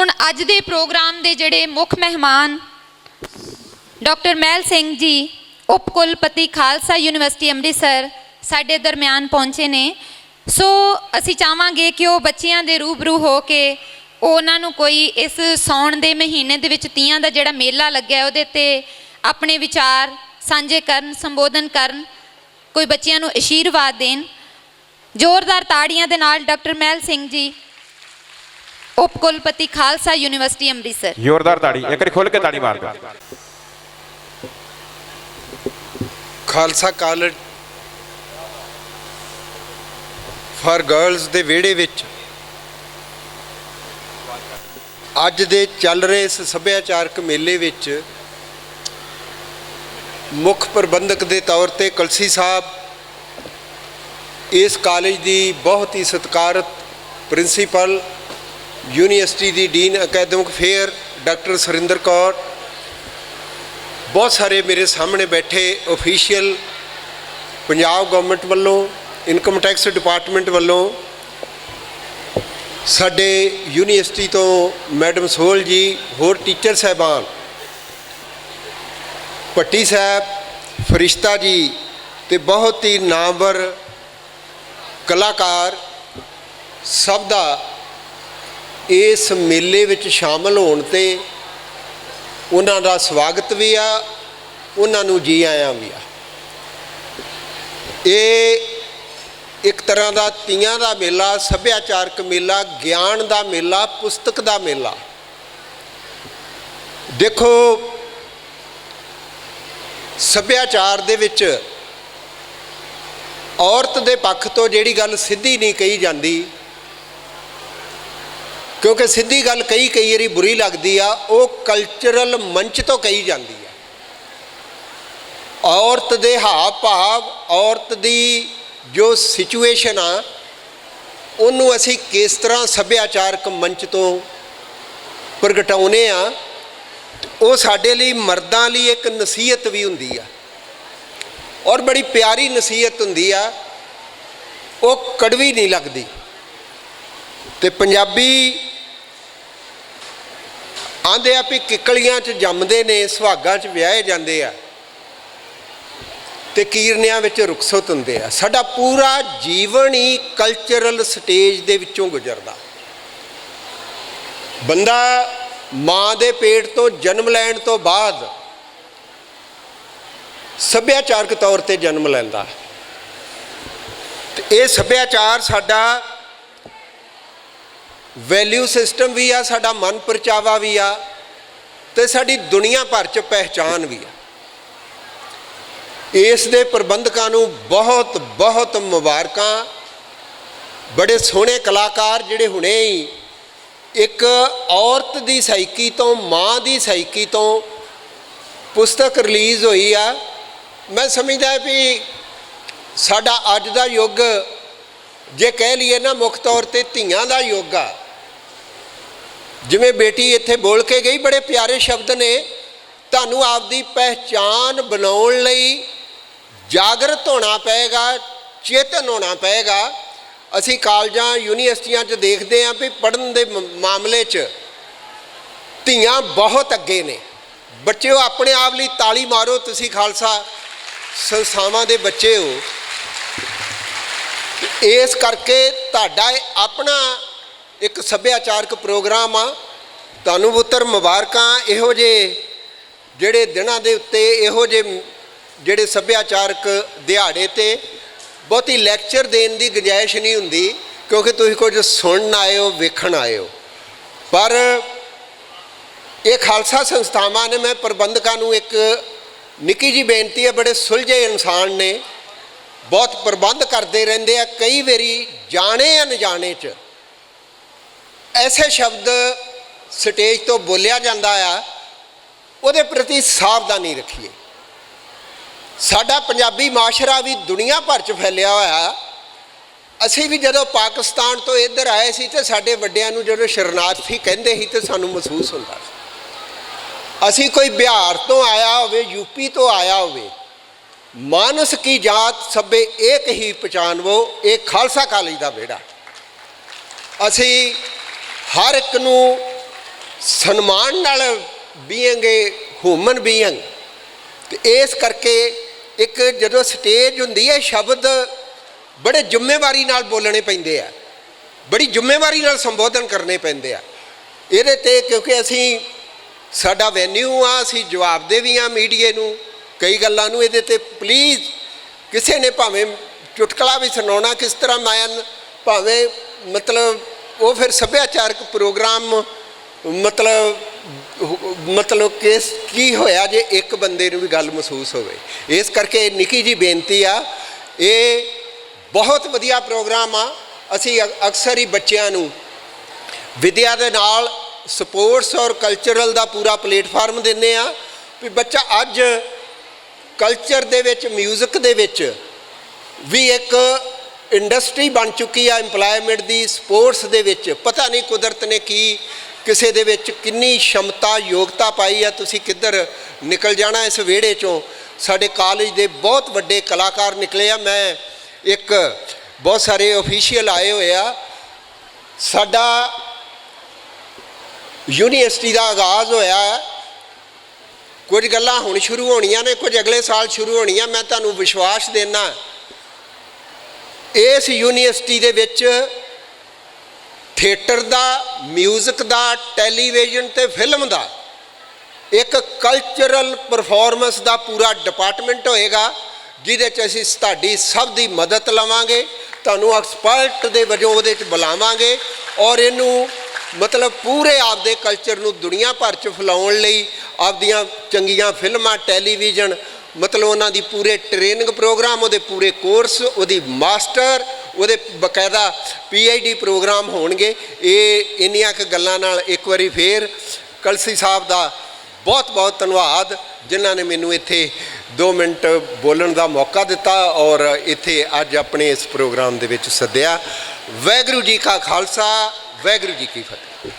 ਹੁਣ ਅੱਜ ਦੇ ਪ੍ਰੋਗਰਾਮ ਦੇ ਜਿਹੜੇ ਮੁੱਖ ਮਹਿਮਾਨ ਡਾਕਟਰ ਮਹਿਲ ਸਿੰਘ ਜੀ, ਉਪ ਕੁਲਪਤੀ ਖਾਲਸਾ ਯੂਨੀਵਰਸਿਟੀ ਅੰਮ੍ਰਿਤਸਰ ਸਾਡੇ ਦਰਮਿਆਨ ਪਹੁੰਚੇ ਨੇ। ਸੋ ਅਸੀਂ ਚਾਹਾਂਗੇ ਕਿ ਉਹ ਬੱਚਿਆਂ ਦੇ ਰੂਬਰੂ ਹੋ ਕੇ ਉਹ ਉਹਨਾਂ ਨੂੰ ਕੋਈ ਇਸ ਸੌਣ ਦੇ ਮਹੀਨੇ ਦੇ ਵਿੱਚ ਤੀਆਂ ਦਾ ਜਿਹੜਾ ਮੇਲਾ ਲੱਗਿਆ ਉਹਦੇ ਤੇ ਆਪਣੇ ਵਿਚਾਰ ਸਾਂਝੇ ਕਰਨ, ਸੰਬੋਧਨ ਕਰਨ, ਕੋਈ ਬੱਚਿਆਂ ਨੂੰ ਅਸ਼ੀਰਵਾਦ ਦੇਣ। ਜ਼ੋਰਦਾਰ ਤਾੜੀਆਂ ਦੇ ਨਾਲ ਡਾਕਟਰ ਮਹਿਲ ਸਿੰਘ ਜੀ ਉਪ ਕੁਲਪਤੀ ਖਾਲਸਾ ਯੂਨੀਵਰਸਿਟੀ ਅੰਮ੍ਰਿਤਸਰ। ਜ਼ੋਰਦਾਰ ਤਾੜੀ ਇੱਕ ਵਾਰੀ ਖੁੱਲ ਕੇ ਤਾੜੀ ਮਾਰ ਦਿਓ। ਖਾਲਸਾ ਕਾਲਜ ਫਾਰ ਗਰਲਸ ਦੇ ਵਿਹੜੇ ਵਿੱਚ ਅੱਜ ਦੇ ਚੱਲ ਰਹੇ ਇਸ ਸੱਭਿਆਚਾਰਕ ਮੇਲੇ ਵਿੱਚ ਮੁੱਖ ਪ੍ਰਬੰਧਕ ਦੇ ਤੌਰ ਤੇ ਕਲਸੀ ਸਾਹਿਬ ਇਸ ਕਾਲਜ ਦੀ ਬਹੁਤ ਹੀ ਸਤਿਕਾਰਤ ਪ੍ਰਿੰਸੀਪਲ ਯੂਨੀਵਰਸਿਟੀ ਦੀ dean academic affairs, doctor Surinder Kaur. ਬਹੁਤ ਸਾਰੇ ਮੇਰੇ ਸਾਹਮਣੇ ਬੈਠੇ ਅਫੀਸ਼ੀਅਲ ਪੰਜਾਬ ਗਵਰਨਮੈਂਟ ਵੱਲੋਂ ਇਨਕਮ ਟੈਕਸ ਡਿਪਾਰਟਮੈਂਟ ਵੱਲੋਂ। ਸਾਡੇ ਯੂਨੀਵਰਸਿਟੀ ਤੋਂ ਮੈਡਮ ਸੋਹਲ ਜੀ, ਹੋਰ ਟੀਚਰ ਸਹਿਬਾਨ, ਭੱਟੀ ਸਾਹਿਬ, ਫਰਿਸ਼ਤਾ ਜੀ ਤੇ ਬਹੁਤ ਹੀ ਨਾਮਵਰ ਕਲਾਕਾਰ, ਸਭ ਦਾ ਇਸ ਮੇਲੇ ਵਿੱਚ ਸ਼ਾਮਲ ਹੋਣ ਤੇ ਉਹਨਾਂ ਦਾ ਸਵਾਗਤ ਵੀ ਆ, ਉਹਨਾਂ ਨੂੰ ਜੀ ਆਇਆਂ ਵੀ ਆ। ਇਹ ਇੱਕ ਤਰ੍ਹਾਂ ਦਾ ਤੀਆਂ ਦਾ ਮੇਲਾ, ਸੱਭਿਆਚਾਰਕ ਮੇਲਾ, ਗਿਆਨ ਦਾ ਮੇਲਾ, ਪੁਸਤਕ ਦਾ ਮੇਲਾ। ਦੇਖੋ, ਸੱਭਿਆਚਾਰ ਦੇ ਵਿੱਚ ਔਰਤ ਦੇ ਪੱਖ ਤੋਂ ਜਿਹੜੀ ਗੱਲ ਸਿੱਧੀ ਨਹੀਂ ਕਹੀ ਜਾਂਦੀ ਕਿਉਂਕਿ ਸਿੱਧੀ ਗੱਲ ਕਈ ਕਈ ਵਾਰੀ ਬੁਰੀ ਲੱਗਦੀ ਆ, ਉਹ ਕਲਚਰਲ ਮੰਚ ਤੋਂ ਕਹੀ ਜਾਂਦੀ ਆ। ਔਰਤ ਦੇ ਹਾਵ ਭਾਵ ਔਰਤ ਦੀ ਜੋ ਸਿਚੁਏਸ਼ਨ ਆ, ਉਹਨੂੰ ਅਸੀਂ ਕਿਸ ਤਰ੍ਹਾਂ ਸੱਭਿਆਚਾਰਕ ਮੰਚ ਤੋਂ ਪ੍ਰਗਟਾਉਨੇ ਆ, ਉਹ ਸਾਡੇ ਲਈ ਮਰਦਾਂ ਲਈ ਇੱਕ ਨਸੀਹਤ ਵੀ ਹੁੰਦੀ ਆ। ਔਰ ਬੜੀ ਪਿਆਰੀ ਨਸੀਹਤ ਹੁੰਦੀ ਆ, ਉਹ ਕੜਵੀ ਨਹੀਂ ਲੱਗਦੀ। ਤੇ ਪੰਜਾਬੀ ਆਂਦੇ ਆ ਵੀ ਕਿੱਕਲੀਆਂ 'ਚ ਜੰਮਦੇ ਨੇ, ਸੁਹਾਗਾਂ 'ਚ ਵਿਆਹੇ ਜਾਂਦੇ ਆ ਤੇ ਕੀਰਨਿਆਂ ਵਿੱਚ ਰੁਖਸਤ ਹੁੰਦੇ ਆ। ਸਾਡਾ ਪੂਰਾ ਜੀਵਨ ਹੀ ਕਲਚਰਲ ਸਟੇਜ ਦੇ ਵਿੱਚੋਂ ਗੁਜ਼ਰਦਾ। ਬੰਦਾ ਮਾਂ ਦੇ ਪੇਟ ਤੋਂ ਜਨਮ ਲੈਣ ਤੋਂ ਬਾਅਦ ਸੱਭਿਆਚਾਰਕ ਤੌਰ ਤੇ ਜਨਮ ਲੈਂਦਾ। ਤੇ ਇਹ ਸੱਭਿਆਚਾਰ ਸਾਡਾ ਵੈਲਿਊ ਸਿਸਟਮ ਵੀ ਆ, ਸਾਡਾ ਮਨ ਪਰਚਾਵਾ ਵੀ ਆ ਤੇ ਸਾਡੀ ਦੁਨੀਆ ਭਰ ਚ ਪਹਿਚਾਨ ਵੀ ਆ। ਇਸ ਦੇ ਪ੍ਰਬੰਧਕਾਂ ਨੂੰ ਬਹੁਤ ਬਹੁਤ ਮੁਬਾਰਕਾਂ। ਬੜੇ ਸੋਹਣੇ ਕਲਾਕਾਰ ਜਿਹੜੇ ਹੁਣੇ ਹੀ ਇੱਕ ਔਰਤ ਦੀ ਸਾਈਕੀ ਤੋਂ, ਮਾਂ ਦੀ ਸਾਈਕੀ ਤੋਂ ਪੁਸਤਕ ਰਿਲੀਜ਼ ਹੋਈ ਆ। ਮੈਂ ਸਮਝਦਾ ਵੀ ਸਾਡਾ ਅੱਜ ਦਾ ਯੁੱਗ ਜੇ ਕਹਿ ਲਈਏ ਨਾ ਮੁੱਖ ਤੌਰ ਤੇ ਧੀਆਂ ਦਾ ਯੁੱਗ ਆ ਜਿਵੇਂ ਬੇਟੀ ਇੱਥੇ ਬੋਲ ਕੇ ਗਈ, ਬੜੇ ਪਿਆਰੇ ਸ਼ਬਦ ਨੇ। ਤੁਹਾਨੂੰ ਆਪਦੀ ਪਹਿਚਾਨ ਬਣਾਉਣ ਲਈ ਜਾਗਰਤ ਹੋਣਾ ਪਏਗਾ, ਚੇਤਨ ਹੋਣਾ ਪਏਗਾ। ਅਸੀਂ ਕਾਲਜਾਂ, ਯੂਨੀਵਰਸਿਟੀਆਂ 'ਚ ਦੇਖਦੇ ਆਂ ਵੀ ਪੜ੍ਹਨ ਦੇ ਮ- ਮਾਮਲੇ 'ਚ ਧੀਆਂ ਬਹੁਤ ਅੱਗੇ ਨੇ। ਬੱਚਿਓ, ਆਪਣੇ ਆਪ ਲਈ ਤਾਲੀ ਮਾਰੋ, ਤੁਸੀਂ ਖਾਲਸਾ ਸੰਸਥਾਵਾਂ ਦੇ ਬੱਚੇ ਹੋ। ਇਸ ਕਰਕੇ ਤੁਹਾਡਾ ਇਹ ਆਪਣਾ ਇੱਕ ਸੱਭਿਆਚਾਰਕ ਪ੍ਰੋਗਰਾਮ ਆ। ਤੁਹਾਨੂੰ ਪੁੱਤਰ ਮੁਬਾਰਕਾਂ, ਇਹੋ ਜਿਹੇ ਜਿਹੜੇ ਦਿਨਾਂ ਦੇ ਉੱਤੇ, ਇਹੋ ਜਿਹੇ ਜਿਹੜੇ ਸੱਭਿਆਚਾਰਕ ਦਿਹਾੜੇ ਤੇ ਬਹੁਤੀ ਲੈਕਚਰ ਦੇਣ ਦੀ ਗੁੰਜਾਇਸ਼ ਨਹੀਂ ਹੁੰਦੀ, ਕਿਉਂਕਿ ਤੁਸੀਂ ਕੁਝ ਸੁਣਨ ਆਏ ਹੋ ਵੇਖਣ ਆਏ ਹੋ ਪਰ ਇਹ ਖਾਲਸਾ ਸੰਸਥਾਵਾਂ ਨੇ, ਮੈਂ ਪ੍ਰਬੰਧਕਾਂ ਨੂੰ ਇੱਕ ਨਿੱਕੀ ਜੀ ਬੇਨਤੀ ਹੈ, ਬੜੇ ਸੁਲਝੇ ਇਨਸਾਨ ਨੇ, ਬਹੁਤ ਪ੍ਰਬੰਧ ਕਰਦੇ ਰਹਿੰਦੇ ਆ, ਕਈ ਵਾਰੀ ਜਾਣੇ ਅਣਜਾਣੇ ਚ। ਐਸੇ ਸ਼ਬਦ ਸਟੇਜ ਤੋਂ ਬੋਲਿਆ ਜਾਂਦਾ ਆ, ਉਹਦੇ ਪ੍ਰਤੀ ਸਾਵਧਾਨੀ ਰੱਖੀਏ। ਸਾਡਾ ਪੰਜਾਬੀ ਮਾਸ਼ਰਾ ਵੀ ਦੁਨੀਆ ਭਰ ਚ ਫੈਲਿਆ ਹੋਇਆ। ਅਸੀਂ ਵੀ ਜਦੋਂ ਪਾਕਿਸਤਾਨ ਤੋਂ ਇੱਧਰ ਆਏ ਸੀ ਤੇ ਸਾਡੇ ਵੱਡਿਆਂ ਨੂੰ ਜਦੋਂ ਸ਼ਰਨਾਰਥੀ ਕਹਿੰਦੇ ਸੀ ਤੇ ਸਾਨੂੰ ਮਹਿਸੂਸ ਹੁੰਦਾ ਸੀ। ਅਸੀਂ ਕੋਈ ਬਿਹਾਰ ਤੋਂ ਆਇਆ ਹੋਵੇ ਯੂਪੀ ਤੋਂ ਆਇਆ ਹੋਵੇ, ਮਾਨਸ ਕੀ ਜਾਤ ਸਭੇ ਏਕ ਹੀ ਪਛਾਨਵੋ, ਇਹ ਖਾਲਸਾ ਕਾਲਜ ਦਾ ਵਿਹੜਾ। ਅਸੀਂ ਹਰ ਇੱਕ ਨੂੰ ਸਨਮਾਨ ਨਾਲ ਬੀਇੰਗ ਏ ਹਿਊਮਨ ਬੀਇੰਗ ਤੇ ਇਸ ਕਰਕੇ ਇੱਕ ਜਦੋਂ ਸਟੇਜ ਹੁੰਦੀ ਹੈ, ਸ਼ਬਦ ਬੜੇ ਜ਼ਿੰਮੇਵਾਰੀ ਨਾਲ ਬੋਲਣੇ ਪੈਂਦੇ ਆ। ਬੜੀ ਜ਼ਿੰਮੇਵਾਰੀ ਨਾਲ ਸੰਬੋਧਨ ਕਰਨੇ ਪੈਂਦੇ ਆ। ਇਹਦੇ ਤੇ ਕਿਉਂਕਿ ਅਸੀਂ ਸਾਡਾ ਵੈਨਿਊ ਆ, ਅਸੀਂ ਜਵਾਬ ਦੇ ਵੀ ਆ ਮੀਡੀਏ ਨੂੰ। ਕਈ ਗੱਲਾਂ ਨੂੰ ਇਹਦੇ ਤੇ ਪਲੀਜ਼ ਕਿਸੇ ਨੇ ਭਾਵੇਂ ਚੁਟਕਲਾ ਵੀ ਸੁਣਾਉਣਾ, ਕਿਸ ਤਰ੍ਹਾਂ ਮਾਇਨ, ਭਾਵੇਂ ਮਤਲਬ ਉਹ ਫਿਰ ਸੱਭਿਆਚਾਰਕ ਪ੍ਰੋਗਰਾਮ, ਮਤਲਬ ਮਤਲਬ ਕਿਸ ਕੀ ਹੋਇਆ ਜੇ ਇੱਕ ਬੰਦੇ ਨੂੰ ਵੀ ਗੱਲ ਮਹਿਸੂਸ ਹੋਵੇ? ਇਸ ਕਰਕੇ ਨਿੱਕੀ ਜੀ ਬੇਨਤੀ ਆ, ਇਹ ਬਹੁਤ ਵਧੀਆ ਪ੍ਰੋਗਰਾਮ ਆ। ਅਸੀਂ ਅ- ਅਕਸਰ ਹੀ ਬੱਚਿਆਂ ਨੂੰ ਵਿਦਿਆ ਦੇ ਨਾਲ ਸਪੋਰਟਸ ਔਰ ਕਲਚਰਲ ਦਾ ਪੂਰਾ ਪਲੇਟਫਾਰਮ ਦਿੰਨੇ ਆ ਵੀ ਬੱਚਾ ਅੱਜ ਕਲਚਰ ਦੇ ਵਿੱਚ 뮤직 ਦੇ ਵਿੱਚ ਵੀ ਇੱਕ ਇੰਡਸਟਰੀ ਬਣ ਚੁੱਕੀ ਆ EMPLOYMENT ਦੀ ਸਪੋਰਟਸ ਦੇ ਵਿੱਚ। ਪਤਾ ਨਹੀਂ ਕੁਦਰਤ ਨੇ ਕੀ ਕਿਸੇ ਦੇ ਵਿੱਚ ਕਿੰਨੀ ਸ਼ਮਤਾ, ਯੋਗਤਾ ਪਾਈ ਆ। ਤੁਸੀਂ ਕਿੱਧਰ ਨਿਕਲ ਜਾਣਾ ਇਸ ਵਿਹੜੇ ਚੋਂ? ਸਾਡੇ ਕਾਲਜ ਦੇ ਬਹੁਤ ਵੱਡੇ ਕਲਾਕਾਰ ਨਿਕਲੇ ਆ। ਮੈਂ ਇੱਕ ਬਹੁਤ ਸਾਰੇ ਅਫੀਸ਼ੀਅਲ ਆਏ ਹੋਏ ਆ। ਸਾਡਾ ਯੂਨੀਵਰਸਿਟੀ ਦਾ ਆਗਾਜ਼ ਹੋਇਆ ਹੈ ਕੁਝ ਗੱਲਾਂ ਹੁਣ ਸ਼ੁਰੂ ਹੋਣੀਆਂ ਨੇ, ਕੁਝ ਅਗਲੇ ਸਾਲ ਸ਼ੁਰੂ ਹੋਣੀਆਂ। ਮੈਂ ਤੁਹਾਨੂੰ ਵਿਸ਼ਵਾਸ ਦੇਣਾ ਇਸ ਯੂਨੀਵਰਸਿਟੀ ਦੇ ਵਿੱਚ ਥੀਏਟਰ ਦਾ 뮤직 ਦਾ, ਟੈਲੀਵਿਜ਼ਨ ਤੇ ਫਿਲਮ ਦਾ ਇੱਕ ਕਲਚਰਲ ਪਰਫਾਰਮੈਂਸ ਦਾ ਪੂਰਾ ਡਿਪਾਰਟਮੈਂਟ ਹੋਏਗਾ, ਜਿਹਦੇ 'ਚ ਅਸੀਂ ਤੁਹਾਡੀ ਸਭ ਦੀ ਮਦਦ ਲਵਾਂਗੇ, ਤੁਹਾਨੂੰ ਐਕਸਪਰਟ ਦੇ ਵਜੋਂ ਉਹਦੇ 'ਚ ਬੁਲਾਵਾਂਗੇ ਔਰ ਇਹਨੂੰ ਮਤਲਬ ਪੂਰੇ ਆਪਦੇ ਕਲਚਰ ਨੂੰ ਦੁਨੀਆ ਭਰ 'ਚ ਫੈਲਾਉਣ ਲਈ ਆਪਦੀਆਂ ਚੰਗੀਆਂ ਫਿਲਮਾਂ, ਟੈਲੀਵਿਜ਼ਨ ਮਤਲਬ ਉਹਨਾਂ ਦੀ ਪੂਰੇ ਟ੍ਰੇਨਿੰਗ ਪ੍ਰੋਗਰਾਮ ਉਹਦੇ ਪੂਰੇ ਕੋਰਸ ਉਹਦੀ ਮਾਸਟਰ ਉਹਦੇ ਬਕਾਇਦਾ ਡੀ ਪ੍ਰੋਗਰਾਮ ਹੋਣਗੇ। ਇਹ ਇੰਨੀਆਂ ਕੁ ਗੱਲਾਂ ਨਾਲ ਇੱਕ ਵਾਰੀ ਫੇਰ ਕਲਸੀ ਸਾਹਿਬ ਦਾ ਬਹੁਤ ਬਹੁਤ ਧੰਨਵਾਦ, ਜਿਨ੍ਹਾਂ ਨੇ ਮੈਨੂੰ ਇੱਥੇ 2 ਮਿੰਟ ਬੋਲਣ ਦਾ ਮੌਕਾ ਦਿੱਤਾ ਔਰ ਇੱਥੇ ਅੱਜ ਆਪਣੇ ਇਸ ਪ੍ਰੋਗਰਾਮ ਦੇ ਵਿੱਚ ਸੱਦਿਆ। ਵਾਹਿਗੁਰੂ ਜੀ ਕਾ ਖਾਲਸਾ, ਵਾਹਿਗੁਰੂ ਜੀ ਕੀ ਫਤਿਹ।